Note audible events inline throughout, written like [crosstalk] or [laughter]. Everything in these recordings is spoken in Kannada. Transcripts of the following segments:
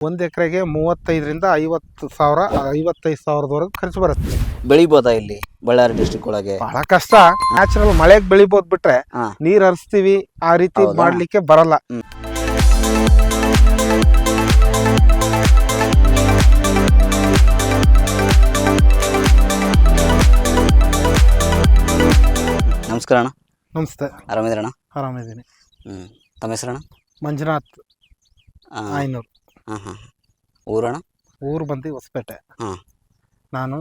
ಒಂದ್ ಎಕರೆಗೆ ಮೂವತ್ತೈದರಿಂದ ಐವತ್ತು ಸಾವಿರ ಐವತ್ತೈದು ಸಾವಿರದವರೆಗೂ ಖರ್ಚು ಬರುತ್ತೆ. ಬೆಳಿಬೋದಾ ಇಲ್ಲಿ ಬಳ್ಳಾರಿ ಡಿಸ್ಟಿಕ್ ಒಳಗೆ? ಬಹಳ ಕಷ್ಟ. ನ್ಯಾಚುರಲ್ ಮಳೆಗೆ ಬೆಳಿಬೋದು ಬಿಟ್ರೆ ಹಾ. ನೀರ್ ಹರಿಸ್ತೀವಿ ಆ ರೀತಿ ಹೌದಾ? ಮಾಡ್ಲಿಕ್ಕೆ ಬರಲ್ಲ. ನಮಸ್ಕಾರ ಅಣ್ಣ. ನಮಸ್ತೆ. ಆರಾಮಿದ್ರಣ್ಣ ಆರಾಮಿದ್ದೀನಿ. ಹ್ಞೂ ತಮ್ಮ ಹೆಸರಣ್ಣ? ಮಂಜುನಾಥ್ ಐನೂರು ಆಯ್ನೂರು. ಹಾಂ ಊರಣ್ಣ? ಊರು ಬಂದು ಹೊಸಪೇಟೆ. ಹಾಂ. ನಾನು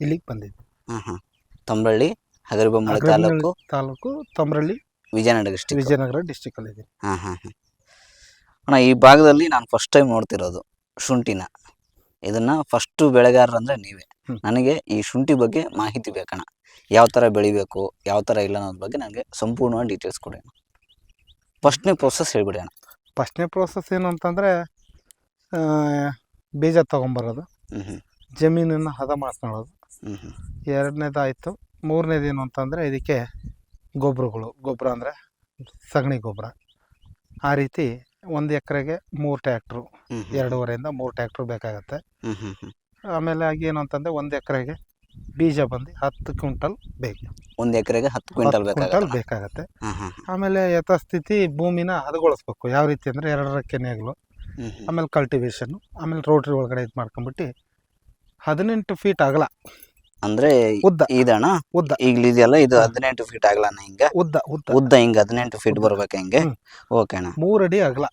ಇಲ್ಲಿಗೆ ಬಂದಿದ್ದೆ. ಹಾಂ ಹಾಂ. ತಂಬಳ್ಳಿ ಹಗರಿಬೊಮ್ಮಳೆ ತಾಲೂಕು. ತಾಲೂಕು ತಮ್ರಳ್ಳಿ ವಿಜಯನಗರ ಡಿಸ್ಟಿಕ್ ವಿಜಯನಗರ ಡಿಸ್ಟಿಕ್ ಅಲ್ಲಿ ಇದ್ದೀನಿ. ಹಾಂ ಹಾಂ ಹಾಂ. ಅಣ್ಣ ಈ ಭಾಗದಲ್ಲಿ ನಾನು ಫಸ್ಟ್ ಟೈಮ್ ನೋಡ್ತಿರೋದು ಶುಂಠಿನ. ಇದನ್ನ ಫಸ್ಟು ಬೆಳೆಗಾರರು ಅಂದರೆ ನೀವೇ. ನನಗೆ ಈ ಶುಂಠಿ ಬಗ್ಗೆ ಮಾಹಿತಿ ಬೇಕಣ್ಣ ಯಾವ ಥರ ಬೆಳಿಬೇಕು ಯಾವ ಥರ ಇಲ್ಲ ಅನ್ನೋದ್ರ ಬಗ್ಗೆ ನನಗೆ ಸಂಪೂರ್ಣವಾಗಿ ಡೀಟೇಲ್ಸ್ ಕೊಡಿ ಅಣ್ಣ. ಫಸ್ಟ್ನೇ ಪ್ರೊಸೆಸ್ ಹೇಳ್ಬಿಡಿ ಅಣ್ಣ. ಫಸ್ಟ್ನೇ ಪ್ರೋಸೆಸ್ ಏನು ಅಂತಂದರೆ ಬೀಜ ತೊಗೊಂಬರೋದು. ಜಮೀನನ್ನು ಹದ ಮಾಡ್ಕೊಳ್ಳೋದು. ಎರಡನೇದಾಯಿತು. ಮೂರನೇದು ಏನು ಅಂತಂದರೆ ಇದಕ್ಕೆ ಗೊಬ್ಬರಗಳು ಗೊಬ್ಬರ ಅಂದರೆ ಸಗಣಿ ಗೊಬ್ಬರ ಆ ರೀತಿ ಒಂದು ಎಕರೆಗೆ ಮೂರು ಟ್ಯಾಕ್ಟ್ರು. ಎರಡೂವರೆಯಿಂದ ಮೂರು ಟ್ಯಾಕ್ಟ್ರು ಬೇಕಾಗುತ್ತೆ. ಆಮೇಲೆ ಆಗೇನು ಅಂತಂದರೆ ಒಂದು ಎಕರೆಗೆ ಬೀಜ ಬಂದು ಹತ್ತು ಕ್ವಿಂಟಲ್ ಬೇಕು. ಒಂದು ಎಕರೆಗೆ ಹತ್ತು ಕ್ವಿಂಟಲ್ ಹತ್ತು ಕ್ವಿಂಟಲ್ ಬೇಕಾಗಲ್ಲ ಬೇಕಾಗತ್ತೆ ಹಾಂ ಹಾಂ ಆಮೇಲೆ ಯಥಾಸ್ಥಿತಿ ಭೂಮಿನ ಹದಗೊಳಿಸ್ಬೇಕು. ಯಾವ ರೀತಿ ಅಂದರೆ ಎರಡರ ಕೆನೆಗಳು ಆಮೇಲೆ ಕಲ್ಟಿವೇಷನ್ ಆಮೇಲೆ ರೋಟ್ರಿ ಒಳಗಡೆ ಇದು ಮಾಡ್ಕೊಂಬಿಟ್ಟು ಹದಿನೆಂಟು ಫೀಟ್ ಅಗಲ. ಅಂದ್ರೆ ಉದ್ದ. ಇದಣ್ಣ? ಉದ್ದ. ಈಗಲೂ ಇದೆಯಲ್ಲ? ಇದು ಹದಿನೆಂಟು ಫೀಟ್ ಆಗಲ್ಲ ಹಿಂಗೆ? ಉದ್ದ ಉದ್ದ. ಉದ್ದ ಹಿಂಗೆ ಹದಿನೆಂಟು ಫೀಟ್ ಬರ್ಬೇಕು ಹಿಂಗೆ. ಓಕೆ ಅಣ್ಣ. ಮೂರು ಅಡಿ ಆಗಲ್ಲ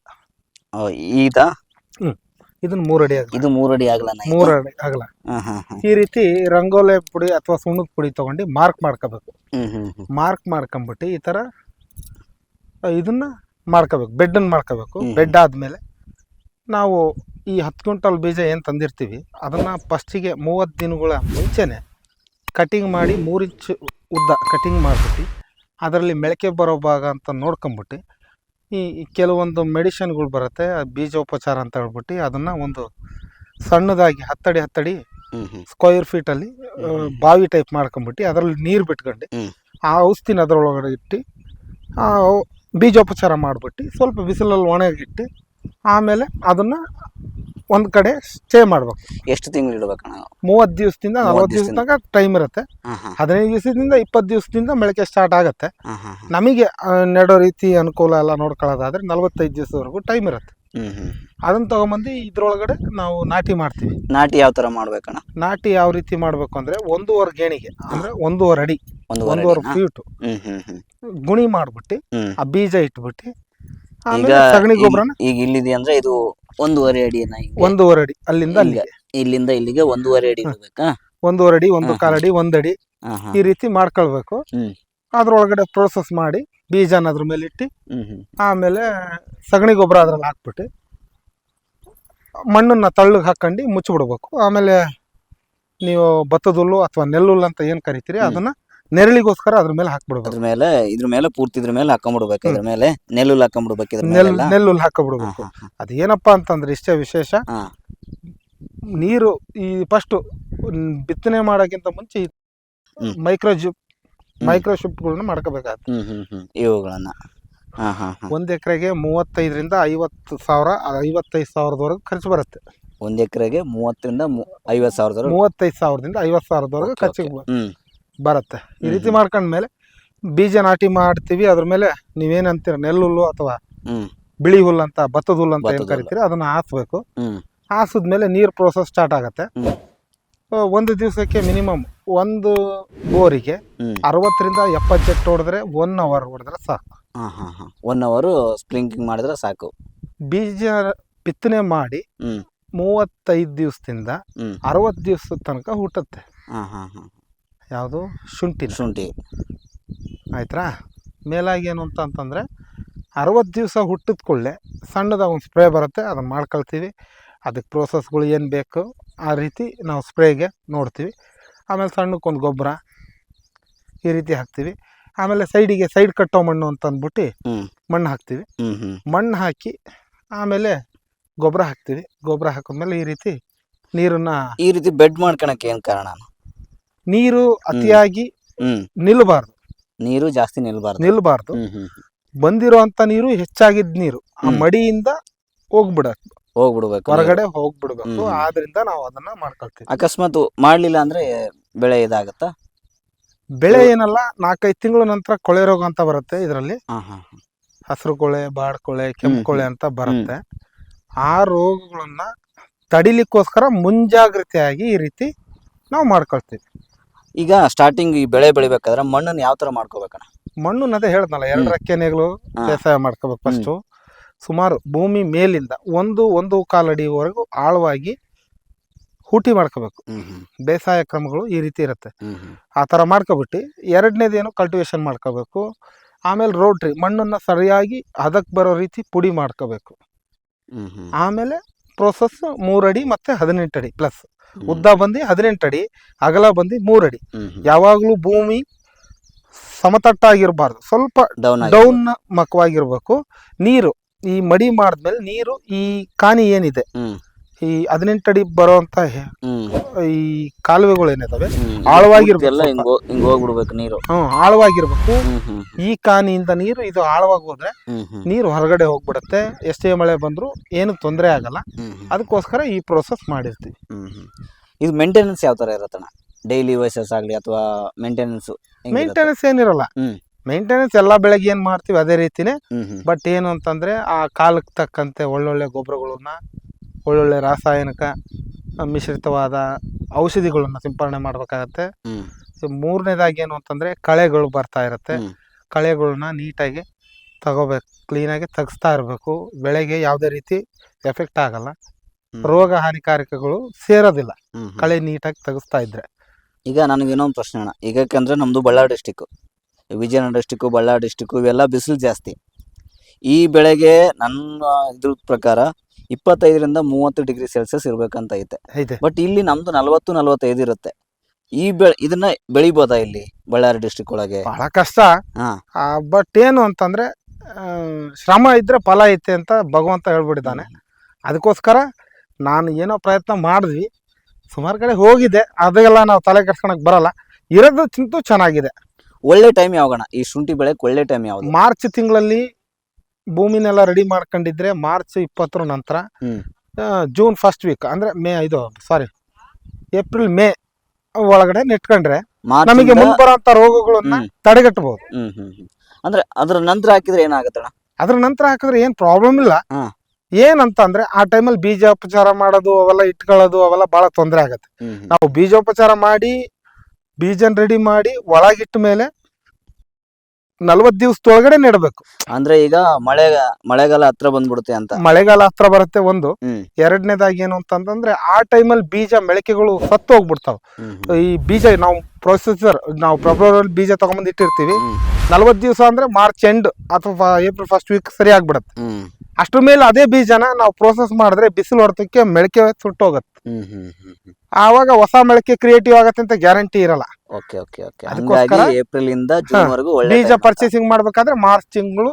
ಓ, ಈದ? ಇದನ್ನ ಮೂರು ಅಡಿ ಇದು ಮೂರು ಅಡಿ ಆಗಲ್ಲ ಮೂರು ಅಡಿ ಆಗಲ ಈ ರೀತಿ ರಂಗೋಲೆ ಪುಡಿ ಅಥವಾ ಸುಣ್ಣದ ಪುಡಿ ತಗೊಂಡು ಮಾರ್ಕ್ ಮಾಡ್ಕೋಬೇಕು. ಮಾರ್ಕ್ ಮಾಡ್ಕೊಂಬಿಟ್ಟು ಈ ಥರ ಆ, ಇದನ್ನ ಮಾಡ್ಕೋಬೇಕು. ಬೆಡ್ಡನ್ನು ಮಾಡ್ಕೋಬೇಕು. ಬೆಡ್ ಆದಮೇಲೆ ನಾವು ಈ ಹತ್ತು ಕ್ವಿಂಟಲ್ ಬೀಜ ಏನು ತಂದಿರ್ತೀವಿ ಅದನ್ನು ಫಸ್ಟಿಗೆ ಮೂವತ್ತು ದಿನಗಳ ಮುಂಚೆನೆ ಕಟಿಂಗ್ ಮಾಡಿ ಮೂರು ಇಂಚು ಉದ್ದ ಕಟಿಂಗ್ ಮಾಡಿಬಿಟ್ಟು ಅದರಲ್ಲಿ ಮೊಳಕೆ ಬರೋ ಭಾಗ ಅಂತ ನೋಡ್ಕೊಂಬಿಟ್ಟು ಈ ಕೆಲವೊಂದು ಮೆಡಿಷನ್ಗಳು ಬರುತ್ತೆ ಬೀಜೋಪಚಾರ ಅಂತ ಹೇಳ್ಬಿಟ್ಟು ಅದನ್ನು ಒಂದು ಸಣ್ಣದಾಗಿ ಹತ್ತಡಿ ಹತ್ತಡಿ ಸ್ಕ್ವೇರ್ ಫೀಟಲ್ಲಿ ಬಾವಿ ಟೈಪ್ ಮಾಡ್ಕೊಂಬಿಟ್ಟು ಅದರಲ್ಲಿ ನೀರು ಬಿಟ್ಕೊಂಡು. ಆ ಔಷಧಿನ ಅದರೊಳಗಡೆ ಇಟ್ಟು ಆ ಬೀಜೋಪಚಾರ ಮಾಡಿಬಿಟ್ಟು ಸ್ವಲ್ಪ ಬಿಸಿಲಲ್ಲಿ ಒಣಗಿಟ್ಟು ಆಮೇಲೆ ಅದನ್ನು ಒಂದು ಕಡೆ ಸ್ಟೇ ಮಾಡ್ಬೇಕು. ಎಷ್ಟು ತಿಂಗಳು ಇಡಬೇಕು ಮೂವತ್ತು ದಿವಸದಿಂದ ನಲ್ವತ್ತು ದಿವಸ ತನಕ ಟೈಮ್ ಇರುತ್ತೆ. ಹದಿನೈದು ದಿವಸದಿಂದ ಇಪ್ಪತ್ತು ದಿವಸದಿಂದ ಮೊಳಕೆ ಸ್ಟಾರ್ಟ್ ಆಗುತ್ತೆ. ನಮಗೆ ನೆಡೋ ರೀತಿ ಅನುಕೂಲ ಎಲ್ಲ ನೋಡ್ಕೊಳ್ಳೋದಾದ್ರೆ ನಲ್ವತ್ತೈದು ದಿವಸದವರೆಗೂ ಟೈಮ್ ಇರುತ್ತೆ. ಅದನ್ನ ತಗೊಂಬಂದು ಇದ್ರೊಳಗಡೆ ನಾವು ನಾಟಿ ಮಾಡ್ತೀವಿ. ನಾಟಿ ಯಾವ ತರ ಮಾಡ್ಬೇಕಣ್ಣ? ನಾಟಿ ಯಾವ ರೀತಿ ಮಾಡ್ಬೇಕು ಅಂದ್ರೆ ಒಂದೂವರೆ ಗೇಣಿಗೆ ಅಂದ್ರೆ ಒಂದೂವರೆ ಅಡಿ ಒಂದೂವರೆ ಫೀಟ್. ಗುಣಿ ಮಾಡ್ಬಿಟ್ಟು ಆ ಬೀಜ ಇಟ್ಬಿಟ್ಟು ಈಗ ಸಗಣಿ ಗೊಬ್ಬರನ ಈಗ ಇಲ್ಲಿದೆ ಅಂದ್ರೆ ಇದು ಒಂದೂವರೆ ಅಡಿ ಹಿಂಗೆ? ಒಂದೂವರೆ ಅಡಿ. ಅಲ್ಲಿಂದ ಹಿಂಗೆ. ಅಲ್ಲಿಗೆ. ಇಲ್ಲಿಂದ ಇಲ್ಲಿಗೆ ಒಂದೂವರೆ ಅಡಿ ಒಂದೂವರೆ ಅಡಿ ಒಂದು ಹಾ, ಕಾಲಡಿ ಒಂದಡಿ. ಹಾಂ ಹಾಂ. ಈ ರೀತಿ ಮಾಡ್ಕೊಳ್ಬೇಕು. ಹ್ಮ್. ಅದ್ರೊಳಗಡೆ ಪ್ರೋಸೆಸ್ ಮಾಡಿ ಬೀಜನ ಅದ್ರ ಮೇಲೆ ಇಟ್ಟು ಆಮೇಲೆ ಸಗಣಿ ಗೊಬ್ಬರ ಅದ್ರಲ್ಲಿ ಹಾಕ್ಬಿಟ್ಟು ಮಣ್ಣನ್ನ ತಳ್ಳಗೆ ಹಾಕೊಂಡು ಮುಚ್ಚಿಬಿಡ್ಬೇಕು. ಆಮೇಲೆ ನೀವು ಭತ್ತದ ಹುಲ್ಲು ಅಥವಾ ನೆಲ್ಲುಲ್ಲು ಅಂತ ಏನು ಕರಿತೀರಿ. ಅದನ್ನ ನೆರಳಿಗೋಸ್ಕರ ಅದ್ರ ಮೇಲೆ ಹಾಕ್ಬಿಡ್ಬೇಕು. ಅದ್ರ ಮೇಲೆ ಇದ್ರ ಮೇಲೆ ಪೂರ್ತಿ ಇದ್ರ ಮೇಲೆ ಹಾಕೊಂಡ್ಬಿಡ್ಬೇಕು ಇದ್ರ ಮೇಲೆ ನೆಲ್ಲುಲ್ ಹಾಕೊಂಡ್ಬಿಡ್ಬೇಕು ಇದ್ರ ನೆಲ್ ಮೇಲೆ ನೆಲ್ಲುಲ್ ಹಾಕ್ಬಿಡ್ಬೇಕು. ಅದೇನಪ್ಪ ಅಂತಂದ್ರೆ ಇಷ್ಟೇ ವಿಶೇಷ. ಹಾ. ನೀರು ಈ ಫಸ್ಟ್ ಬಿತ್ತನೆ ಮಾಡೋಕ್ಕಿಂತ ಮುಂಚೆ ಹ್ಮ್. ಮೈಕ್ರೋಜಿಪ್ ಮೈಕ್ರೋಶಿಪ್ಗಳನ್ನ ಮಾಡ್ಕೋಬೇಕಾಗುತ್ತೆ. ಹ್ಮ್ ಹ್ಮ್ ಹ್ಮ್. ಇವುಗಳನ್ನ. ಹಾ ಹಾ ಹಾ. ಒಂದ್ ಎಕರೆಗೆ ಮೂವತ್ತೈದರಿಂದ ಐವತ್ತು ಸಾವಿರ ಐವತ್ತೈದು ಸಾವಿರದವರೆಗೂ ಖರ್ಚು ಬರುತ್ತೆ. ಒಂದ್ ಎಕರೆಗೆ ಮೂವತ್ತರಿಂದ ಮೂ- ಐವತ್ ಸಾವಿರದವರೆಗೆ. ಮೂವತ್ತೈದು ಸಾವಿರದಿಂದ ಐವತ್ತು ಸಾವಿರದವರೆಗೂ ಖರ್ಚು ಖರ್ಚಿಗೆ okay. ಹ್ಮ್. ಬರುತ್ತೆ. ಈ ರೀತಿ. ಮಾಡ್ಕೊಂಡ್ಮೇಲೆ ಬೀಜ ನಾಟಿ ಮಾಡ್ತೀವಿ. ಅದ್ರ ಮೇಲೆ ನೀವೇನಂತೀರ ನೆಲ್ಲುಲ್ಲು ಅಥವಾ ಬಿಳಿ ಹುಲ್ಲು ಅಂತ ಭತ್ತದ ಹುಲ್ಲು ಅಂತ ಏನ್ ಕರಿತೀರಿ ಅದನ್ನ ಹಾಸ್ಬೇಕು. ಹಾಸಿದ್ಮೇಲೆ ನೀರು ಪ್ರೋಸೆಸ್ ಸ್ಟಾರ್ಟ್ ಆಗುತ್ತೆ. ಒಂದು ದಿವಸಕ್ಕೆ ಮಿನಿಮಮ್ ಒಂದು ಬೋರಿಗೆ ಅರವತ್ತರಿಂದ ಎಪ್ಪತ್ತು ಜೆಟ್ ಹೊಡೆದ್ರೆ ಒನ್ ಅವರ್ ಹೊಡೆದ್ರೆ ಸಾಕು. ಒನ್ ಅವರು ಸ್ಪ್ರಿಂಕಿಂಗ್ ಮಾಡಿದ್ರೆ ಸಾಕು. ಬೀಜ ಬಿತ್ತನೆ ಮಾಡಿ ಮೂವತ್ತೈದು ದಿವಸದಿಂದ ಅರವತ್ತು ದಿವಸದ ತನಕ ಹುಟ್ಟುತ್ತೆ. ಹಾ ಹಾ ಹಾ. ಯಾವುದು? ಶುಂಠಿ ಶುಂಠಿ. ಆಯ್ತಾ ಮೇಲಾಗಿ ಏನು ಅಂತ ಅಂತಂದರೆ ಅರವತ್ತು ದಿವಸ ಹುಟ್ಟಿದ ಕೂಡಲೇ ಸಣ್ಣದಾಗ ಒಂದು ಸ್ಪ್ರೇ ಬರುತ್ತೆ ಅದನ್ನು ಮಾಡ್ಕೊಳ್ತೀವಿ. ಅದಕ್ಕೆ ಪ್ರೋಸೆಸ್ಗಳು ಏನು ಬೇಕು ಆ ರೀತಿ ನಾವು ಸ್ಪ್ರೇಗೆ ನೋಡ್ತೀವಿ. ಆಮೇಲೆ ಸಣ್ಣಕ್ಕೊಂದು ಗೊಬ್ಬರ ಈ ರೀತಿ ಹಾಕ್ತೀವಿ. ಆಮೇಲೆ ಸೈಡಿಗೆ ಸೈಡ್ ಕಟ್ಟೋ ಮಣ್ಣು ಅಂತ ಅಂದ್ಬಿಟ್ಟು ಮಣ್ಣು ಹಾಕ್ತೀವಿ. ಮಣ್ಣು ಹಾಕಿ ಆಮೇಲೆ ಗೊಬ್ಬರ ಹಾಕ್ತೀವಿ. ಗೊಬ್ಬರ ಹಾಕಿದ್ಮೇಲೆ ಈ ರೀತಿ ನೀರನ್ನು ಈ ರೀತಿ ಬೆಡ್ ಮಾಡ್ಕೊಳಕ್ಕೆ ಏನು ಕಾರಣ? ನೀರು ಅತಿಯಾಗಿ ನಿಲ್ಬಾರ್ದು ನಿಲ್ಲಬಾರ್ದು. ನೀರು ಜಾಸ್ತಿ ನಿಲ್ಬಾರ್ದು. ನಿಲ್ಬಾರ್ದು. ಹ್ಮ್ ಹ್ಮ್ ಬಂದಿರೋ ಅಂಥ ನೀರು ಹೆಚ್ಚಾಗಿದ್ದ ನೀರು ಆ. ಮಡಿಯಿಂದ ಹೋಗ್ಬಿಡಕ್ ಹೋಗ್ಬಿಡ್ಬೇಕು. ಹೊರಗಡೆ ಹೋಗ್ಬಿಡ್ಬೇಕು. ಆದ್ರಿಂದ ನಾವು ಅದನ್ನ ಮಾಡ್ಕೊಳ್ತೀವಿ. ಅಕಸ್ಮಾತ್ ಮಾಡ್ಲಿಲ್ಲ ಅಂದ್ರೆ ಬೆಳೆ ಇದಾಗತ್ತಾ? ಬೆಳೆ ಏನಲ್ಲ ನಾಲ್ಕೈದು ತಿಂಗಳ ನಂತರ ಕೊಳೆ ರೋಗ ಅಂತ ಬರುತ್ತೆ ಇದರಲ್ಲಿ. ಹಸಿರು ಕೊಳೆ ಬಾಡ್ ಕೊಳೆ ಕೆಂಪು ಕೊಳೆ ಅಂತ ಬರುತ್ತೆ. ಆ ರೋಗಗಳನ್ನ ತಡಿಲಿಕ್ಕೋಸ್ಕರ ಮುಂಜಾಗ್ರತೆಯಾಗಿ ಈ ರೀತಿ ನಾವು ಮಾಡ್ಕೊಳ್ತೀವಿ. ಈಗ ಸ್ಟಾರ್ಟಿಂಗ್ ಈ ಬೆಳೆ ಬೆಳಿಬೇಕಾದ್ರೆ ಮಣ್ಣನ್ನು ಯಾವ ತರ ಮಾಡ್ಕೋಬೇಕಣ್ಣ? ಮಣ್ಣು ಅದೇ ಹೇಳ್ದಲ್ಲ ಎರಡು ರಕ್ಕೆನೆಗಳು. ಬೇಸಾಯ ಮಾಡ್ಕೋಬೇಕು ಫಸ್ಟು ಸುಮಾರು ಭೂಮಿ ಮೇಲಿಂದ ಒಂದು ಒಂದು ಕಾಲು ಅಡಿವರೆಗೂ ಆಳವಾಗಿ ಹೂಟಿ ಮಾಡ್ಕೋಬೇಕು. ಬೇಸಾಯ ಕ್ರಮಗಳು ಈ ರೀತಿ ಇರುತ್ತೆ. ಆ ಥರ ಮಾಡ್ಕೊಬಿಟ್ಟು ಎರಡನೇದೇನು ಕಲ್ಟಿವೇಶನ್ ಮಾಡ್ಕೋಬೇಕು. ಆಮೇಲೆ ರೋಟ್ರಿ ಮಣ್ಣನ್ನು ಸರಿಯಾಗಿ ಹದಕ್ಕೆ ಬರೋ ರೀತಿ ಪುಡಿ ಮಾಡ್ಕೋಬೇಕು. ಆಮೇಲೆ ಪ್ರೋಸೆಸ್ ಮೂರಡಿ ಮತ್ತು ಹದಿನೆಂಟು ಅಡಿ ಪ್ಲಸ್. ಉದ್ದ ಬಂದು ಹದಿನೆಂಟು ಅಡಿ ಅಗಲ ಬಂದು ಮೂರಡಿ ಅಡಿ. ಹ್ಮ್ ಯಾವಾಗಲೂ ಭೂಮಿ ಸಮತಟ್ಟಾಗಿರಬಾರ್ದು. ಸ್ವಲ್ಪ ಡೌನ್ ಮಕ್ಕವಾಗಿರ್ಬೇಕು ನೀರು ಈ ಮಡಿ ಮಾಡಿದ್ಮೇಲೆ ನೀರು ಈ ಕಾನಿ ಏನಿದೆ? ಈ ಹದಿನೆಂಟು ಅಡಿ ಬರುವಂತ ಹೆ- ಹ್ಮ್. ಈ ಕಾಲುವೆಗಳು ಏನಿದಾವೆ. ಆಳವಾಗಿರ್ಬೇಕು ಎಲ್ಲ ಸ್ವಲ್ಪ. ಹಿಂಗ್ ಹಿಂಗ್ ಹೋಗ್ಬಿಡ್ಬೇಕು ನೀರು. ಹ್ಮ್ ಆಳವಾಗಿರ್ಬೇಕು. ಹ್ಮ್ ಹ್ಮ್ ಈ ಕಾನಿಯಿಂದ ನೀರು ಇದು ಆಳವಾಗಿ ಹೋದ್ರೆ ಹ್ಮ್ ಹ್ಮ್. ನೀರು ಹೊರಗಡೆ ಹೋಗ್ಬಿಡತ್ತೆ. ಎಷ್ಟೇ ಮಳೆ ಬಂದ್ರು ಏನು ತೊಂದರೆ ಆಗಲ್ಲ. ಹ್ಮ್ ಹ್ಮ್. ಅದಕ್ಕೋಸ್ಕರ ಈ ಪ್ರೋಸೆಸ್ ಮಾಡಿರ್ತೀವಿ. ಹ್ಮ್ ಹ್ಮ್. ಇದು ಮೇಂಟೆನೆನ್ಸ್ ಯಾವ ತರ ಇರತ್ತಣ್ಣ? ಡೈಲಿ ವೈಸಸ್ ಆಗ್ಲಿ ಅಥವಾ ಮೇಂಟೆನೆನ್ಸ್ ಮೇಂಟೆನೆನ್ಸ್ ಏನಿರಲ್ಲ. ಹ್ಮ್. ಮೇಂಟೆನೆನ್ಸ್ ಎಲ್ಲ ಬೆಳಗ್ಗೆ ಏನು ಮಾಡ್ತೀವಿ ಅದೇ ರೀತಿನೇ. ಬಟ್ ಏನು ಅಂತಂದ್ರೆ ಆ ಕಾಲಕ್ಕೆ ತಕ್ಕಂತೆ ಒಳ್ಳೊಳ್ಳೆ ಗೊಬ್ಬರಗಳನ್ನ ಒಳ್ಳೊಳ್ಳೆ ರಾಸಾಯನಿಕ ಮಿಶ್ರಿತವಾದ ಔಷಧಿಗಳನ್ನ ಸಿಂಪರಣೆ ಮಾಡಬೇಕಾಗತ್ತೆ. ಮೂರನೇದಾಗಿ ಏನು ಅಂತಂದ್ರೆ ಕಳೆಗಳು ಬರ್ತಾ ಇರುತ್ತೆ. ಕಳೆಗಳನ್ನ ನೀಟಾಗಿ ತಗೋಬೇಕು ಕ್ಲೀನಾಗಿ ತೆಗೆಸ್ತಾ ಇರಬೇಕು. ಬೆಳೆಗೆ ಯಾವುದೇ ರೀತಿ ಎಫೆಕ್ಟ್ ಆಗಲ್ಲ. ರೋಗ ಹಾನಿಕಾರಕಗಳು ಸೇರೋದಿಲ್ಲ. ಕಳೆ ನೀಟಾಗಿ ತೆಗೆಸ್ತಾ ಇದ್ರೆ. ಈಗ ನನಗೆ ಇನ್ನೊಂದು ಪ್ರಶ್ನೆ ಅಣ್ಣ. ಈಗ ಯಾಕಂದ್ರೆ ನಮ್ಮದು Ballari district Vijayanagara district Ballari district ಇವೆಲ್ಲ ಬಿಸಿಲು ಜಾಸ್ತಿ. ಈ ಬೆಳೆಗೆ ನನ್ನ ಇದ್ರ ಪ್ರಕಾರ ಇಪ್ಪತ್ತೈದರಿಂದ ಮೂವತ್ತು ಡಿಗ್ರಿ ಸೆಲ್ಸಿಯಸ್ ಇರಬೇಕಂತ ಐತೆ. ಇದೆ ಬಟ್ ಇಲ್ಲಿ ನಮ್ದು ನಲವತ್ತು ನಲವತ್ತೈದು ಇರುತ್ತೆ. ಈ ಬೆಳೆ ಇದನ್ನ ಬೆಳಿಬೋದಾ ಇಲ್ಲಿ ಬಳ್ಳಾರಿ ಡಿಸ್ಟಿಕ್ ಒಳಗೆ? ಬಹಳ ಕಷ್ಟ. ಹಾ. ಬಟ್ ಏನು ಅಂತಂದ್ರೆ ಆ, ಶ್ರಮ ಇದ್ರೆ ಫಲ ಐತೆ ಅಂತ ಭಗವಂತ ಹೇಳ್ಬಿಟ್ಟಿದ್ದಾನೆ. ಅದಕ್ಕೋಸ್ಕರ ನಾನು ಏನೋ ಪ್ರಯತ್ನ ಮಾಡಿದ್ವಿ. ಸುಮಾರು ಕಡೆ ಹೋಗಿದೆ. ಅದೆಲ್ಲ ನಾವು ತಲೆ ಕೆಡ್ಸ್ಕೊಳಕ್ ಬರಲ್ಲ. ಇರೋದು ತಿಂತು ಚೆನ್ನಾಗಿದೆ. ಒಳ್ಳೆ ಟೈಮ್ ಯಾವಾಗಣ? ಈ ಶುಂಠಿ ಬೆಳೆಗೆ ಒಳ್ಳೆ ಟೈಮ್ ಯಾವ್ದು? ಮಾರ್ಚ್ ತಿಂಗಳಲ್ಲಿ ಭೂಮಿನೆಲ್ಲ ರೆಡಿ ಮಾಡ್ಕೊಂಡಿದ್ರೆ ಮಾರ್ಚ್ ಇಪ್ಪತ್ತರ ನಂತರ ಜೂನ್ ಫಸ್ಟ್ ವೀಕ್ ಅಂದ್ರೆ ಮೇ ಇದು ಸಾರಿ ಏಪ್ರಿಲ್ ಮೇ ಒಳಗಡೆ ನೆಟ್ಕೊಂಡ್ರೆ ಮಾರ್ಚ್ ನಮಗೆ ಮುಂಬರುವಂತ ಮುಂದೆ ಬರೋಂಥ ರೋಗಗಳನ್ನ ಹ್ಮ್. ತಡೆಗಟ್ಟಬಹುದು ಹ್ಮ್ ಹ್ಮ್ ಹ್ಮ್. ಅಂದ್ರೆ ಅದ್ರ ನಂತರ ಹಾಕಿದ್ರೆ ಏನಾಗತ್ತಣ್ಣ ಅದ್ರ ನಂತರ ಹಾಕಿದ್ರೆ ಏನ್ ಪ್ರಾಬ್ಲಮ್ ಇಲ್ಲ ಹಾ. ಏನಂತ ಅಂದ್ರೆ ಆ ಟೈಮಲ್ಲಿ ಬೀಜೋಪಚಾರ ಮಾಡೋದು ಅವೆಲ್ಲ ಇಟ್ಕೊಳ್ಳೋದು ಅವೆಲ್ಲ ಬಹಳ ತೊಂದರೆ ಆಗತ್ತೆ ಹ್ಮ್ ಹ್ಮ್. ನಾವು ಬೀಜೋಪಚಾರ ಮಾಡಿ ಬೀಜನ್ ರೆಡಿ ಮಾಡಿ ಒಳಗಿಟ್ಟ ಮೇಲೆ ನಲ್ವತ್ ದಿವಸದೊಳಗಡೆ ನೆಡಬೇಕು. ಅಂದ್ರೆ ಈಗ ಮಳೆ ಮಳೆಗಾಲ ಹತ್ರ ಬಂದ್ಬಿಡುತ್ತೆ ಅಂತ. ಮಳೆಗಾಲ ಹತ್ರ ಬರುತ್ತೆ ಒಂದು. ಹ್ಮ್. ಎರಡನೇದಾಗಿ ಏನು ಅಂತಂದ್ರೆ ಆ ಟೈಮಲ್ಲಿ ಬೀಜ ಮೊಳಕೆಗಳು ಸತ್ತು ಹೋಗ್ಬಿಡ್ತಾವ. ಈ ಬೀಜ ನಾವು ಪ್ರೊಸೆಸರ್ ನಾವು ಫೆಬ್ರವರಿ ಬೀಜ ತಗೊಂಬಂದು ಇಟ್ಟಿರ್ತೀವಿ. ನಲ್ವತ್ತು ದಿವಸ ಅಂದ್ರೆ ಮಾರ್ಚ್ ಎಂಡ್ ಅಥವಾ ಏಪ್ರಿಲ್ ಫಸ್ಟ್ ವೀಕ್ ಸರಿ ಆಗ್ಬಿಡತ್ತೆ. ಹ್ಮ್. ಅಷ್ಟ್ರ ಮೇಲೆ ಅದೇ ಬೀಜನ ನಾವು ಪ್ರೋಸೆಸ್ ಮಾಡಿದ್ರೆ ಬಿಸಿಲು ಹೊಡೆತಕ್ಕೆ ಮೆಳಕೆ ಸುಟ್ಟೋಗತ್ತೆ ಹ್ಮ್ ಹ್ಮ್ ಹ್ಮ್ ಹ್ಮ್. ಆವಾಗ ಹೊಸ ಮೊಳಕೆ ಕ್ರಿಯೇಟಿವ್ ಆಗತ್ತೆ ಅಂತ ಗ್ಯಾರಂಟಿ ಇರಲ್ಲ. ಓಕೆ ಓಕೆ ಓಕೆ ಅದಕ್ಕೋಸ್ಕರ- ಹಂಗಾಗಿ ಏಪ್ರಿಲ್ ಇಂದ ಜೂನ್ ವರೆಗೂ ಒಳ್ಳೆ ಬೀಜ ಪರ್ಚೇಸಿಂಗ್ ಮಾಡ್ಬೇಕಾದ್ರೆ ಮಾರ್ಚ್ ತಿಂಗಳು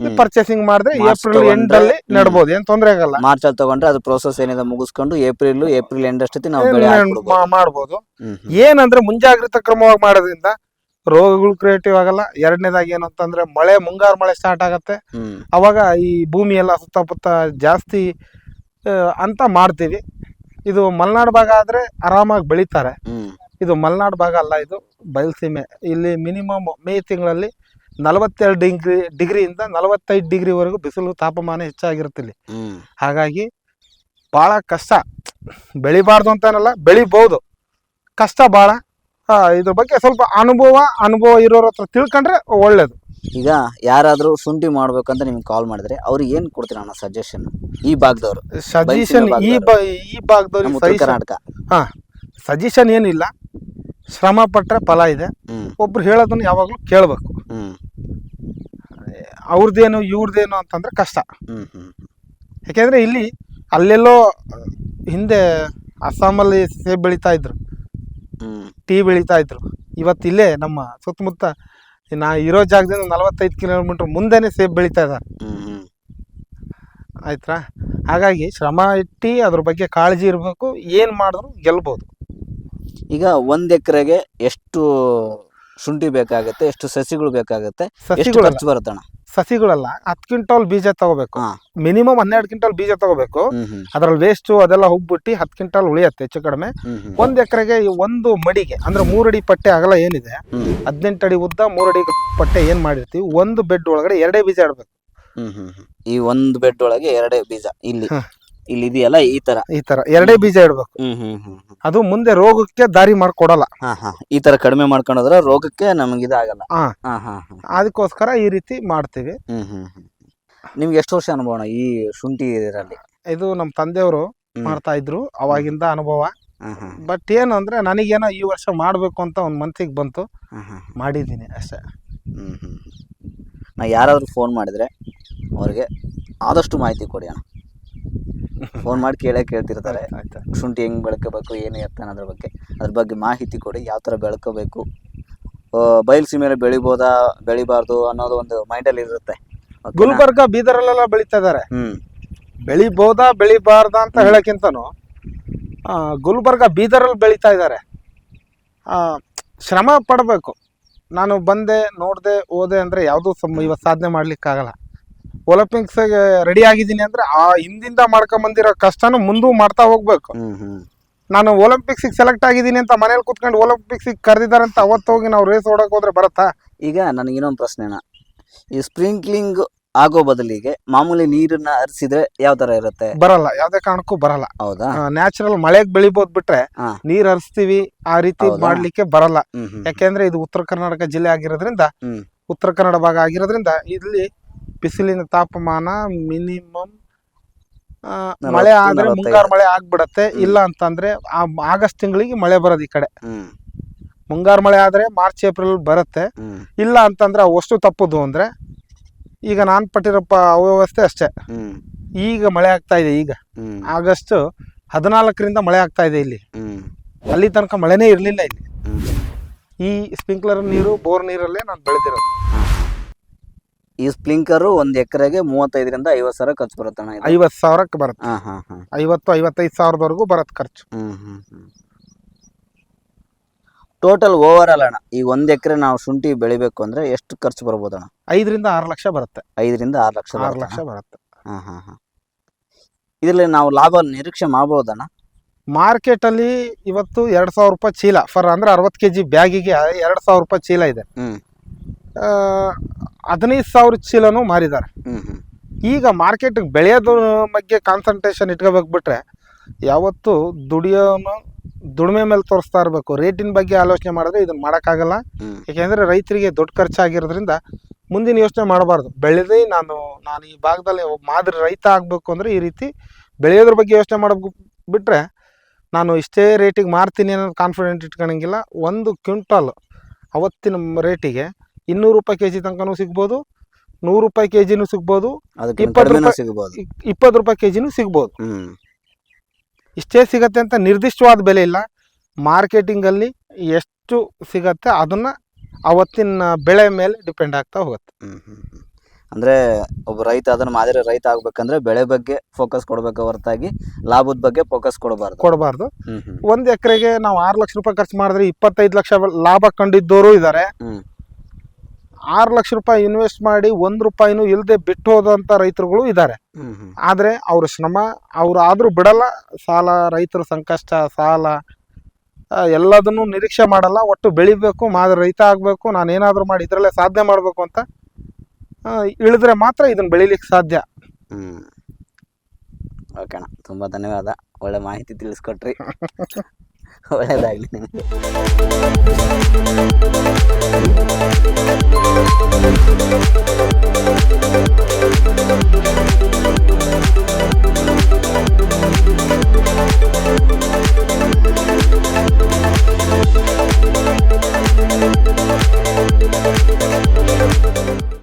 ಹ್ಮ್. ಪರ್ಚೇಸಿಂಗ್ ಮಾಡಿದ್ರೆ ಮಾರ್ಚ್ ಏಪ್ರಿಲ್ ತಗೊಂಡ್ರೆ, ಎಂಡ್ ಅಲ್ಲಿ ಹ್ಮ್. ನೆಡ್ಬೋದು ಏನ್ ತೊಂದ್ರೆ ಆಗಲ್ಲ. ಮಾರ್ಚ್ ಅಲ್ಲಿ ತಗೊಂಡ್ರೆ ಅದು ಪ್ರೋಸೆಸ್ ಏನಿದೆ ಮುಗಿಸ್ಕೊಂಡು ಏಪ್ರಿಲ್ ಏಪ್ರಿಲ್ ಎಂಡ್ ಅಷ್ಟೊತ್ತಿ ನಾವು ಬೆಳೆ ಮಾಡ್- ಹಾಕ್ಬಿಡ್ಬೋದು. ಮಾ- ಮಾಡ್ಬೋದು. ಹ್ಮ್ ಹ್ಮ್. ಏನಂದ್ರೆ ಮುಂಜಾಗ್ರತಾ ಕ್ರಮವಾಗಿ ಮಾಡೋದ್ರಿಂದ ರೋಗಗಳು ಕ್ರಿಯೇಟಿವ್ ಆಗಲ್ಲ. ಎರಡನೇದಾಗಿ ಏನು ಅಂತಂದ್ರೆ ಮಳೆ ಮುಂಗಾರು ಮಳೆ ಸ್ಟಾರ್ಟ್ ಆಗತ್ತೆ. ಹ್ಮ್. ಅವಾಗ ಈ ಭೂಮಿ ಎಲ್ಲ ಸುತ್ತಮುತ್ತ ಜಾಸ್ತಿ ಆ, ಅಂತ ಮಾಡ್ತೀವಿ. ಇದು ಮಲೆನಾಡು ಭಾಗ ಆದ್ರೆ ಆರಾಮಾಗಿ ಬೆಳಿತಾರೆ. ಇದು ಮಲೆನಾಡು ಭಾಗ ಅಲ್ಲ ಇದು ಬಯಲುಸೀಮೆ. ಇಲ್ಲಿ ಮಿನಿಮಮ್ ಮೇ ತಿಂಗಳಲ್ಲಿ ನಲವತ್ತೆರಡು ಡಿಗ್ರಿ ಡಿಗ್ರಿಯಿಂದ ನಲವತ್ತೈದು ಡಿಗ್ರಿವರೆಗೂ ಬಿಸಿಲು ತಾಪಮಾನ ಹೆಚ್ಚಾಗಿರುತ್ತೆ ಇಲ್ಲಿ. ಹಾಗಾಗಿ ಭಾಳ ಕಷ್ಟ. ಬೆಳಿಬಾರ್ದು ಅಂತಾನಲ್ಲ ಬೆಳಿಬೋದು. ಕಷ್ಟ ಭಾಳ ಇದ್ರ ಬಗ್ಗೆ ಸ್ವಲ್ಪ ಅನುಭವ ಅನುಭವ ಇರೋರ ಹತ್ರ ತಿಳ್ಕೊಂಡ್ರೆ ಒಳ್ಳೇದು. ಈಗ ಯಾರಾದರೂ ಶುಂಠಿ ಮಾಡ್ಬೇಕಂತ ನಿಮ್ಗೆ ಕಾಲ್ ಮಾಡಿದ್ರೆ ಅವ್ರಿಗೆ ಏನು ಕೊಡ್ತೀರ ಅಣ್ಣ ಸಜೆಷನ್ ಈ ಭಾಗದವರು. ಸಜೆಷನ್ ಈ ಭಾಗದವ್ರು. ಬ ಈ ನಮ್ಮ ಭಾಗದವ್ರಿಗೆ ಉತ್ತರ ಸಜೆಷನ್ ಕರ್ನಾಟಕ. ಸಜೆಷನ್ ಏನಿಲ್ಲ. ಶ್ರಮ ಪಟ್ಟರೆ ಫಲ ಇದೆ. ಹ್ಮ್. ಒಬ್ರು ಹೇಳೋದನ್ನ ಯಾವಾಗಲೂ ಕೇಳಬೇಕು. ಹ್ಮ್. ಅವ್ರದ್ದೇನು ಇವ್ರದ್ದೇನು ಅಂತಂದ್ರೆ ಕಷ್ಟ. ಹ್ಮ್ ಹ್ಮ್. ಯಾಕೆಂದ್ರೆ ಇಲ್ಲಿ ಅಲ್ಲೆಲ್ಲೋ ಹಿಂದೆ ಅಸ್ಸಾಮಲ್ಲಿ ಸೇಬ್ ಬೆಳೀತಾ ಇದ್ರು. ಹ್ಮ್. ಟೀ ಬೆಳೀತಾ ಇದ್ರು. ಇವತ್ತಿಲ್ಲೇ ನಮ್ಮ ಸುತ್ತಮುತ್ತ ನಾ ಇರೋ ಜಾಗದಿಂದ ನಲವತ್ತೈದು ಕಿಲೋಮೀಟರ್ ಮುಂದೆನೆ ಸೇಬ್ ಬೆಳೀತಾ ಇದ್ದಾರೆ ಆಯ್ತಾ ಹಾಗಾಗಿ ಶ್ರಮ ಇಟ್ಟು ಅದ್ರ ಬಗ್ಗೆ ಕಾಳಜಿ ಇರಬೇಕು ಏನು ಮಾಡಿದ್ರು ಗೆಲ್ಬೋದು. ಈಗ ಒಂದು ಎಕರೆಗೆ ಎಷ್ಟು ಶುಂಠಿ ಬೇಕಾಗುತ್ತೆ ಎಷ್ಟು ಸಸಿಗಳು ಬೇಕಾಗುತ್ತೆ ಎಷ್ಟು ಸಸಿಗಳು ಖರ್ಚು ಬರುತ್ತಣ್ಣ? ಸಸಿಗಳೆಲ್ಲ ಹತ್ತು ಕ್ವಿಂಟಲ್ ಬೀಜ ತಗೋಬೇಕು. ಮಿನಿಮಮ್ ಹನ್ನೆರಡು ಕ್ವಿಂಟಲ್ ಬೀಜ ತಗೋಬೇಕು. ಅದ್ರಲ್ಲಿ ವೇಸ್ಟು ಅದೆಲ್ಲ ಹೋಗ್ಬಿಟ್ಟು ಹತ್ತು ಕ್ವಿಂಟಲ್ ಉಳಿಯತ್ತೆ ಹೆಚ್ಚು ಕಡಿಮೆ. ಒಂದ್ ಎಕರೆಗೆ ಒಂದು ಮಡಿಗೆ ಅಂದ್ರೆ ಮೂರಡಿ ಪಟ್ಟೆ ಅಗಲ ಏನಿದೆ ಹದಿನೆಂಟು ಅಡಿ ಉದ್ದ ಮೂರಡಿ ಪಟ್ಟೆ ಏನ್ ಮಾಡಿರ್ತೀವಿ ಒಂದು ಬೆಡ್ ಒಳಗಡೆ ಎರಡೇ ಬೀಜ ಇಡ್ಬೇಕು. ಈ ಒಂದು ಬೆಡ್ ಒಳಗೆ ಎರಡೇ ಬೀಜ ಇಲ್ಲಿ. ಇಲ್ಲಿ ಇದೆಯಲ್ಲ ಈ ತರ? ಈ ತರ. ಎರಡೇ ಬೀಜ ಇಡ್ಬೇಕು. ಹ್ಮ್ ಹ್ಮ್ ಹ್ಮ್ ಹ್ಮ್. ಅದು ಮುಂದೆ ರೋಗಕ್ಕೆ ದಾರಿ ಮಾಡ್ಕೊಡಲ್ಲ. ಹಾ ಹಾ. ಈ ತರ ಕಡಿಮೆ ಮಾಡ್ಕೊಂಡ್ರ ರೋಗಕ್ಕೆ ನಮಗೆ ಇದಾಗಲ್ಲ. ಹಾ. ಹಾ ಹಾ ಹಾ. ಅದಕ್ಕೋಸ್ಕರ ಈ ರೀತಿ ಮಾಡ್ತೀವಿ. ಹ್ಮ್ ಹ್ಮ್ ಹ್ಮ್. ನಿಮ್ಗೆ ಎಷ್ಟು ವರ್ಷ ಅನುಭವ ಅಣ್ಣ ಈ ಶುಂಠಿ ಇದರಲ್ಲಿ? ಇದು ನಮ್ಮ ತಂದೆಯವರು ಹ್ಮ್. ಮಾಡ್ತಾ ಇದ್ರು ಅವಾಗಿಂದ ಅನುಭವ. ಹಾ ಹಾ ಬಟ್ ಏನು ಅಂದ್ರೆ ನನಗೇನೋ ಈ ವರ್ಷ ಮಾಡಬೇಕು ಅಂತ ಒಂದು ಮನ್ಸಿಗೆ ಬಂತು. ಹಾ ಹಾ ಮಾಡಿದ್ದೀನಿ ಅಷ್ಟೇ. ಹ್ಮ್ ಹ್ಮ್ ನಾ ಯಾರಾದರೂ ಫೋನ್ ಮಾಡಿದ್ರೆ ಅವ್ರಿಗೆ ಆದಷ್ಟು ಮಾಹಿತಿ ಕೊಡಿ ಅಣ್ಣ. ಫೋನ್ ಮಾಡಿ ಕೇಳೇ ಕೇಳ್ತಿರ್ತಾರೆ. ಆಯ್ತು ಶುಂಠಿ ಹೆಂಗ್ ಬೆಳ್ಕೋಬೇಕು ಏನು ಎತ್ತ ಅನ್ನೋದ್ರ ಬಗ್ಗೆ. ಅದ್ರ ಬಗ್ಗೆ ಮಾಹಿತಿ ಕೊಡಿ ಯಾವ ಥರ ಬೆಳ್ಕೋಬೇಕು. ಬಯಲು ಸೀಮೆಯಲ್ಲಿ ಬೆಳಿಬೋದಾ ಬೆಳಿಬಾರ್ದು ಅನ್ನೋದು ಒಂದು ಮೈಂಡಲ್ಲಿ ಇರುತ್ತೆ? ಗುಲ್ಬರ್ಗ ಬೀದರಲ್ಲೆಲ್ಲ ಬೆಳೀತಾ ಇದಾರೆ. ಹ್ಮ್. ಬೆಳಿಬೋದಾ ಬೆಳಿಬಾರ್ದಾ ಅಂತ ಹೇಳಕ್ಕಿಂತನೂ ಗುಲ್ಬರ್ಗ ಬೀದರಲ್ಲಿ ಬೆಳೀತಾ ಇದ್ದಾರೆ ಶ್ರಮ ಪಡಬೇಕು. ನಾನು ಬಂದೆ ನೋಡಿದೆ ಓದೆ ಅಂದರೆ ಯಾವುದೂ ಸಮ ಇವತ್ತು ಸಾಧನೆ ಮಾಡ್ಲಿಕ್ಕಾಗಲ್ಲ. ಒಲಿಂಪಿಕ್ಸ್ಗೆ ರೆಡಿ ಆಗಿದ್ದೀನಿ ಅಂದ್ರೆ ಆ ಹಿಂದಿಂದ ಮಾಡ್ಕೊಂಬಂದಿರೋ ಕಷ್ಟನೂ ಮುಂದೂ ಮಾಡ್ತಾ ಹೋಗ್ಬೇಕು. ನಾನು ಒಲಿಂಪಿಕ್ಸಿಗೆ ಸೆಲೆಕ್ಟ್ ಆಗಿದ್ದೀನಿ ಅಂತ ಮನೇಲಿ ಕುತ್ಕೊಂಡು ಒಲಿಂಪಿಕ್ಸಿಗೆ ಕರೆದಿದ್ದಾರೆ ಅಂತ ಅವತ್ತು ಹೋಗಿ ನಾವು ರೇಸ್ ಓಡಕ್ಕೆ ಹೋದ್ರೆ ಬರುತ್ತಾ? ಈಗ ನನಗೆ ಇನ್ನೊಂದು ಪ್ರಶ್ನೆ ಅಣ್ಣ. ಈ ಸ್ಪ್ರಿಂಕ್ಲಿಂಗ್ ಆಗೋ ಬದಲಿಗೆ ಮಾಮೂಲಿ ನೀರನ್ನ ಹರಿಸಿದ್ರೆ ಯಾವ ತರ ಇರುತ್ತೆ? ಬರಲ್ಲ ಯಾವ್ದೇ ಕಾರಣಕ್ಕೂ ಬರಲ್ಲ. ಹೌದಾ? ನ್ಯಾಚುರಲ್ ಮಳೆಗೆ ಬೆಳಿಬೋದು ಬಿಟ್ರೆ. ನೀರ್ ಹರಿಸ್ತೀವಿ ಆ ರೀತಿ? ಮಾಡ್ಲಿಕ್ಕೆ ಬರಲ್ಲ. ಯಾಕೆಂದ್ರೆ ಇದು ಉತ್ತರ ಕರ್ನಾಟಕ ಜಿಲ್ಲೆ ಆಗಿರೋದ್ರಿಂದ ಉತ್ತರ ಕನ್ನಡ ಭಾಗ ಆಗಿರೋದ್ರಿಂದ ಇಲ್ಲಿ ಬಿಸಿಲಿನ ತಾಪಮಾನ ಮಿನಿಮಮ್ ಮಳೆ ಆದ್ರೆ ಮುಂಗಾರು ಮಳೆ ಆಗ್ಬಿಡತ್ತೆ. ಇಲ್ಲ ಅಂತಂದ್ರೆ ಆ ಆಗಸ್ಟ್ ತಿಂಗಳಿಗೆ ಮಳೆ ಬರೋದು ಈ ಕಡೆ. ಮುಂಗಾರು ಮಳೆ ಆದ್ರೆ ಮಾರ್ಚ್ ಏಪ್ರಿಲ್ ಬರುತ್ತೆ. ಇಲ್ಲ ಅಂತಂದ್ರೆ ಅಷ್ಟು ತಪ್ಪುದು ಅಂದ್ರೆ ಈಗ ನಾನ್ ಪಟ್ಟಿರಪ್ಪ ಅವ್ಯವಸ್ಥೆ ಅಷ್ಟೇ. ಈಗ ಮಳೆ ಆಗ್ತಾ ಇದೆ ಈಗ. ಆಗಸ್ಟ್ ಹದಿನಾಲ್ಕರಿಂದ ಮಳೆ ಆಗ್ತಾ ಇದೆ ಇಲ್ಲಿ. ಅಲ್ಲಿ ತನಕ ಮಳೆನೇ ಇರಲಿಲ್ಲ ಇಲ್ಲಿ. ಈ ಸ್ಪ್ರಿಂಕ್ಲರ್ ನೀರು ಬೋರ್ ನೀರಲ್ಲೇ ನಾನು ಬೆಳೆದಿರೋದು. ಈ ಸ್ಪ್ಲಿಂಕರ್ ಒಂದ್ ಎಕರೆಗೆ ಮೂವತ್ತೈದರಿಂದ ಐವತ್ ಸಾವಿರ ಖರ್ಚು ಬರುತ್ತೆ ಅಣ್ಣ ಇದು. ಐವತ್ತು ಸಾವಿರಕ್ಕೆ ಬರುತ್ತೆ. ಹಾ ಹಾ ಹಾ. ಐವತ್ತು ಐವತ್ತೈದು ಸಾವಿರದವರೆಗೂ ಬರುತ್ತೆ ಖರ್ಚು. ಹ್ಮ್ ಹ್ಮ್ ಹ್ಮ್. ಟೋಟಲ್ ಓವರ್ ಆಲ್ ಅಣ್ಣ ಈ ಒಂದ್ ಎಕರೆ ನಾವು ಶುಂಠಿ ಬೆಳಿಬೇಕು ಅಂದ್ರೆ ಎಷ್ಟು ಖರ್ಚು ಬರ್ಬೋದು ಅಣ್ಣ? ಐದರಿಂದ ಆರು ಲಕ್ಷ ಬರುತ್ತೆ. ಐದರಿಂದ ಆರು ಲಕ್ಷ ಆರು ಲಕ್ಷ ಬರುತ್ತೆ. ಹಾ ಹಾ ಹಾ. ಇದ್ರಲ್ಲಿ ನಾವು ಲಾಭ ನಿರೀಕ್ಷೆ ಮಾಡ್ಬೋದಣ್ಣ ಮಾರ್ಕೆಟಲ್ಲಿ ಇವತ್ತು ಎರಡು ಸಾವಿರ ರೂಪಾಯಿ ಚೀಲ ಫರ್ ಅಂದ್ರೆ ಅರವತ್ತು ಕೆಜಿ ಬ್ಯಾಗಿಗೆ ಎರಡ್ ಸಾವಿರ ರೂಪಾಯಿ ಚೀಲ ಇದೆ. ಹ್ಮ್. ಹದಿನೈದು ಸಾವಿರ ಚೀಲನೂ ಮಾರಿದ್ದಾರೆ. ಈಗ ಮಾರ್ಕೆಟ್ಗೆ ಬೆಳೆಯೋದ್ರ ಬಗ್ಗೆ ಕಾನ್ಸಂಟ್ರೇಷನ್ ಇಟ್ಕೋಬೇಕು ಬಿಟ್ರೆ ಯಾವತ್ತು ದುಡಿಯೋನು ದುಡಿಮೆ ಮೇಲೆ ತೋರಿಸ್ತಾ ಇರಬೇಕು. ರೇಟಿನ ಬಗ್ಗೆ ಆಲೋಚನೆ ಮಾಡಿದ್ರೆ ಇದನ್ನ ಮಾಡೋಕ್ಕಾಗಲ್ಲ. ಏಕೆಂದರೆ ಯಾಕೆಂದರೆ ರೈತರಿಗೆ ದೊಡ್ಡ ಖರ್ಚಾಗಿರೋದ್ರಿಂದ ಮುಂದಿನ ಯೋಚನೆ ಮಾಡಬಾರ್ದು. ಬೆಳೆದೇ ನಾನು ನಾನು ಈ ಭಾಗದಲ್ಲಿ ಮಾದರಿ ರೈತ ಆಗಬೇಕು ಅಂದರೆ ಈ ರೀತಿ ಬೆಳೆಯೋದ್ರ ಬಗ್ಗೆ ಯೋಚನೆ ಮಾಡಬೇಕು ಬಿಟ್ಟರೆ ನಾನು ಇಷ್ಟೇ ರೇಟಿಗೆ ಮಾರ್ತೀನಿ ಅನ್ನೋದು ಕಾನ್ಫಿಡೆಂಟ್ ಇಟ್ಕೊಳಂಗಿಲ್ಲ. ಒಂದು ಕ್ವಿಂಟಲ್ ಅವತ್ತಿನ ರೇಟಿಗೆ ಇನ್ನೂರು ರೂಪಾಯಿ ಕೆ ಜಿ ತನಕನೂ ಸಿಗ್ಬೋದು ನೂರು ರೂಪಾಯಿ ಕೆ ಜಿನೂ ಸಿಗ್ಬೋದು ಇಪ್ಪತ್ತು ರೂಪಾಯಿ- ಸಿಗ್ಬೋದು. ಇಪ್ಪತ್ತು ರೂಪಾಯಿ ಕೆ ಜಿನೂ ಸಿಗ್ಬೋದು ಇಷ್ಟೇ ಸಿಗತ್ತೆ ಅಂತ ನಿರ್ದಿಷ್ಟವಾದ ಬೆಲೆ ಇಲ್ಲ. ಮಾರ್ಕೆಟಿಂಗಲ್ಲಿ ಎಷ್ಟು ಸಿಗತ್ತೆ ಅದನ್ನ ಅವತ್ತಿನ ಬೆಳೆ ಮೇಲೆ ಡಿಪೆಂಡ್ ಆಗ್ತಾ ಹೋಗುತ್ತೆ. ಅಂದ್ರೆ ಒಬ್ಬ ರೈತ ಅದನ್ನ ಮಾದರಿ ರೈತ ಆಗ್ಬೇಕಂದ್ರೆ ಬೆಳೆ ಬಗ್ಗೆ ಫೋಕಸ್ ಕೊಡ್ಬೇಕು ಹೊರತಾಗಿ ಲಾಭದ ಬಗ್ಗೆ ಫೋಕಸ್ ಕೊಡಬಾರ್ದು. ಕೊಡಬಾರ್ದು. ಒಂದು ಎಕರೆಗೆ ನಾವು ಆರು ಲಕ್ಷ ರೂಪಾಯಿ ಖರ್ಚು ಮಾಡಿದ್ರೆ ಇಪ್ಪತ್ತೈದು ಲಕ್ಷ ಲಾಭ ಕಂಡಿದ್ದವರು ಇದ್ದಾರೆ ಆರು ಲಕ್ಷ ರೂಪಾಯಿ ಇನ್ವೆಸ್ಟ್ ಮಾಡಿ ಒಂದು ರೂಪಾಯಿನೂ ಇಲ್ಲದೆ ಬಿಟ್ಟು ಹೋದಂಥ ರೈತರುಗಳು ಇದ್ದಾರೆ. ಆದರೆ ಅವ್ರ ಶ್ರಮ ಅವ್ರು ಆದರೂ ಬಿಡಲ್ಲ. ಸಾಲ ರೈತರ ಸಂಕಷ್ಟ ಸಾಲ ಎಲ್ಲದನ್ನು ನಿರೀಕ್ಷೆ ಮಾಡಲ್ಲ. ಒಟ್ಟು ಬೆಳಿಬೇಕು ಮಾದ ರೈತ ಆಗಬೇಕು ನಾನು ಏನಾದರೂ ಮಾಡಿ ಇದರಲ್ಲೇ ಸಾಧನೆ ಮಾಡಬೇಕು ಅಂತ ಇಳಿದ್ರೆ ಮಾತ್ರ ಇದನ್ನು ಬೆಳಿಲಿಕ್ಕೆ ಸಾಧ್ಯ. ಹ್ಮ್. ಓಕೆ ಅಣ್ಣ ತುಂಬಾ ಧನ್ಯವಾದ. ಒಳ್ಳೆ ಮಾಹಿತಿ ತಿಳಿಸ್ಕೊಟ್ರಿ. [laughs] ಒಳ್ಳೇದಾಗಲಿ ನಿಮಗೆ